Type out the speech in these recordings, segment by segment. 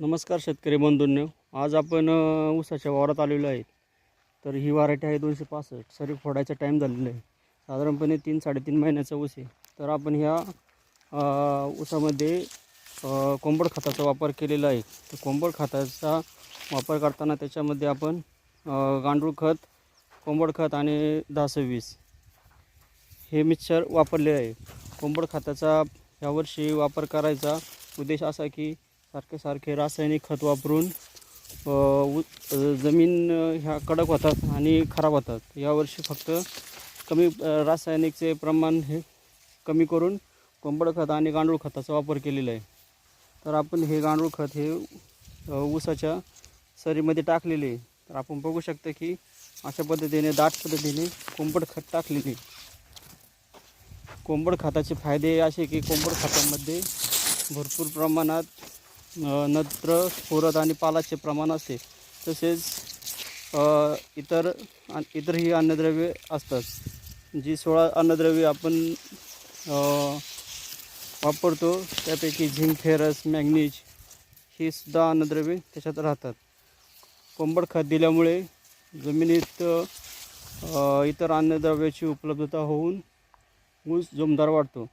नमस्कार शेतकरी बंधूंनो. आज आपण ऊसाच्या वावरात आलेलो आहे. तर ही व्हरायटी आहे दोनशे पासष्ट. सरी फोडायचा टाईम झालेला आहे. साधारणपणे तीन साडेतीन महिन्याचा ऊस आहे. तर आपण ह्या ऊसामध्ये कोंबड खताचा वापर केलेला आहे. तर कोंबड खताचा वापर करताना त्याच्यामध्ये आपण गांडूळ खत कोंबड खत आणि दहा सव्वीस हे मिक्सर वापरले आहे. कोंबड खताचा यावर्षी वापर करायचा उद्देश असा की सारखे सारखे रासायनिक खत वापरून उ जमीन ह्या कडक होतात आणि खराब होतात. यावर्षी फक्त कमी रासायनिकचे प्रमाण हे कमी करून कोंबड खत आणि गांडूळ खताचा वापर केलेला आहे. तर आपण हे गांडूळ खत हे ऊसाच्या सरीमध्ये टाकलेले आहे. तर आपण बघू शकतो की अशा पद्धतीने दाट पद्धतीने कोंबड खत टाकलेले कोंबड खताचे फायदे असे की कोंबड खतामध्ये भरपूर प्रमाणात नत्र स्फुरद आणि पालाचे प्रमाण असते. तसेच इतर इतरही अन्नद्रव्ये असतात. जी सोळा अन्नद्रव्ये आपण वापरतो त्यापैकी झिंक फेरस मॅग्नीज ही सुद्धा अन्नद्रव्ये त्याच्यात राहतात. कोंबड खत दिल्यामुळे जमिनीत इतर अन्नद्रव्याची उपलब्धता होऊन ऊस जोमदार वाढतो.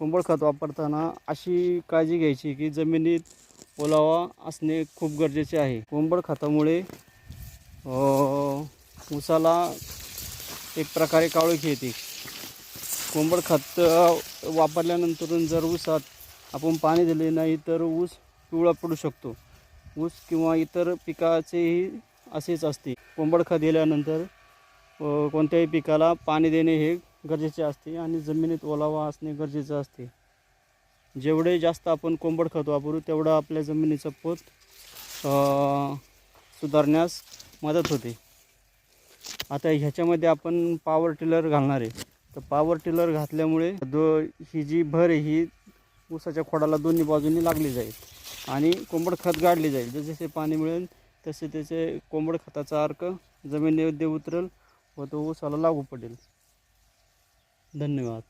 कोंबड खत वापरताना अशी काळजी घ्यायची की जमिनीत ओलावा असणे खूप गरजेचे आहे. कोंबड खतामुळे उसाला ऊसाला एक प्रकारे काळोखी येते. कोंबड खत वापरल्यानंतर जर ऊसात आपण पाणी दिले नाही तर ऊस पिवळा पडू शकतो. ऊस किंवा इतर पिकाचेही असेच असते. कोंबड खत दिल्यानंतर कोणत्याही पिकाला पाणी देणे हे गरजेचे असते आणि जमिनीत ओलावा असणे गरजेचं असते. जेवढे जास्त आपण कोंबड खत वापरू तेवढं आपल्या जमिनीचा पोत सुधारण्यास मदत होते. आता ह्याच्यामध्ये आपण पॉवर टिलर घालणार आहे. तर पॉवर टिलर घातल्यामुळे दो ही जी भर आहे ही ऊसाच्या खोडाला दोन्ही बाजूनी लागली जाईल आणि कोंबड खत गाडली जाईल. जसे जसे पाणी मिळेल तसे त्याचे कोंबड खताचा अर्क जमिनीमध्ये उतरेल व तो ऊसाला लागू पडेल. धन्यवाद.